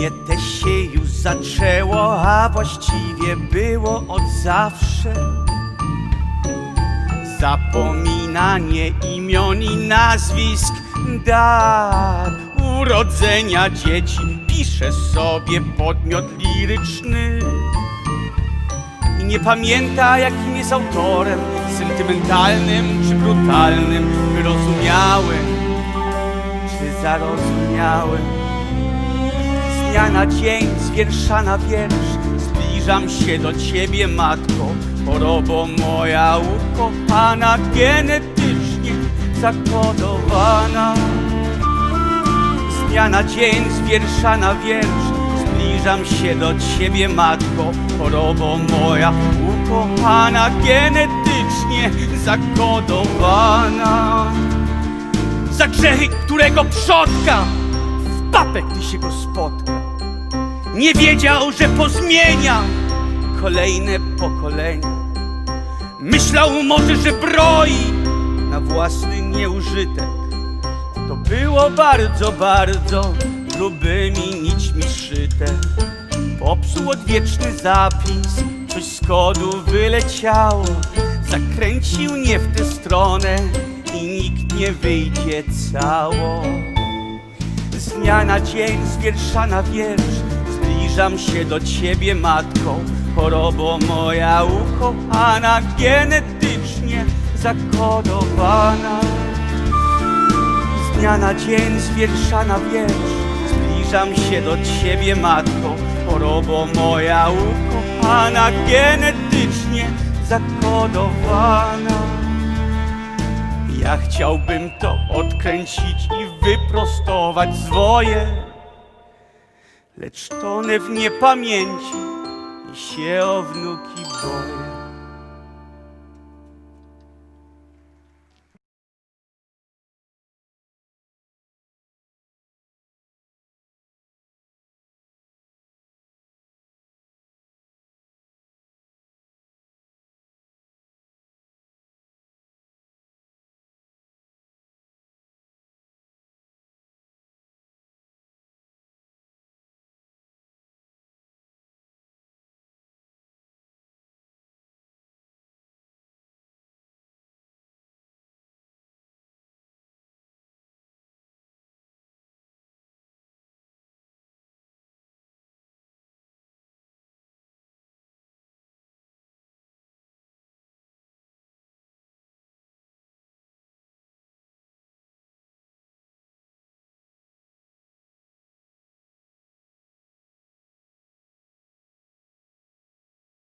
Nie te się już zaczęło, a właściwie było od zawsze. Zapominanie imion i nazwisk, dat, urodzenia dzieci, pisze sobie podmiot liryczny. I nie pamięta, jakim jest autorem, sentymentalnym czy brutalnym, wyrozumiałym czy zarozumiałym. Dnia na dzień, z wiersza na wiersz, zbliżam się do ciebie, matko, chorobo moja ukochana, genetycznie zakodowana. Z dnia na dzień, z wiersza na wiersz, zbliżam się do ciebie, matko, chorobo moja ukochana, genetycznie zakodowana. Za grzechy, którego przodka papę, gdy się go spotka. Nie wiedział, że pozmienia kolejne pokolenia. Myślał może, że broi na własny nieużytek. To było bardzo, bardzo grubymi nićmi szyte. Popsuł odwieczny zapis, coś z kodu wyleciało. Zakręcił nie w tę stronę i nikt nie wyjdzie cało. Z dnia na dzień, z wiersza na wiersz. Zbliżam się do ciebie, matko Chorobo moja ukochana Genetycznie zakodowana. Z dnia na dzień, z wiersza na wiersz. Zbliżam się do ciebie, matko Chorobo moja ukochana Genetycznie zakodowana ja chciałbym to odkręcić i wyprostować zwoje, lecz tonę w niepamięci i się o wnuki boję.